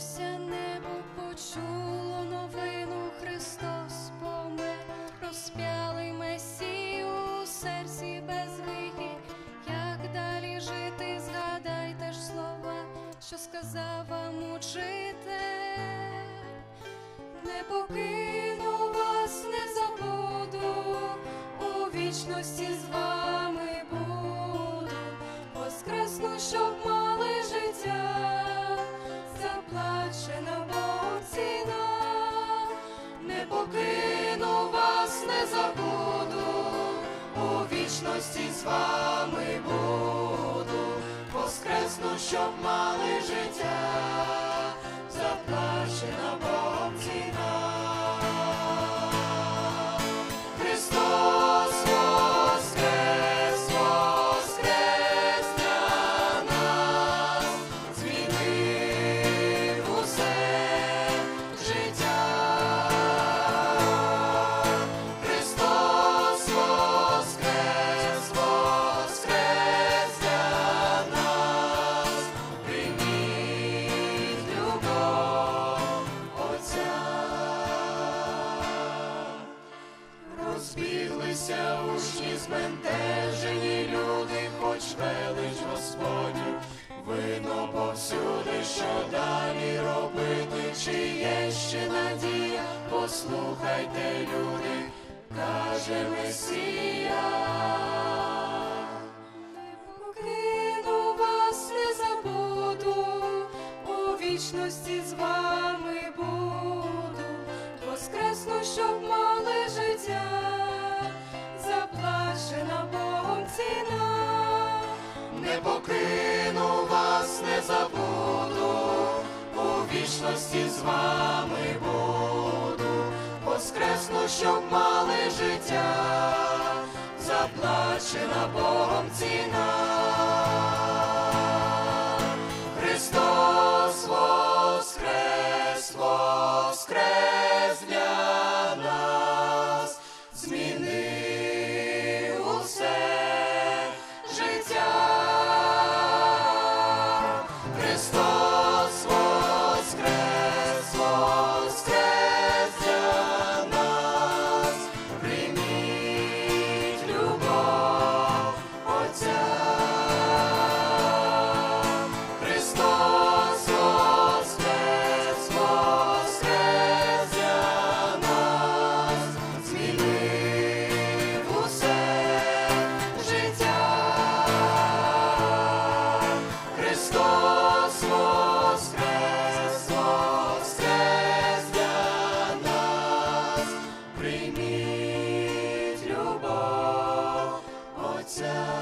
здалося, небо почуло новину Христос помер, розп'ялий Месію у серці без вихід. Як далі жити, згадайте ж слова, що сказав вам учитель. Не покину вас, не забуду, у вічності з вами вічності з вами буду, воскресну, щоб мали життя, заплачена Богом Розбіглися учні збентежені люди, хоч велич Господню, видно повсюди, що далі робити, чи є ще надія, послухайте, люди, каже Месія. Не покину вас, не забуду, у вічності з вами буду, воскресну, щоб мали життя, вічності з вами буду, воскресну, щоб мали життя, заплачена Богом ціна. myself.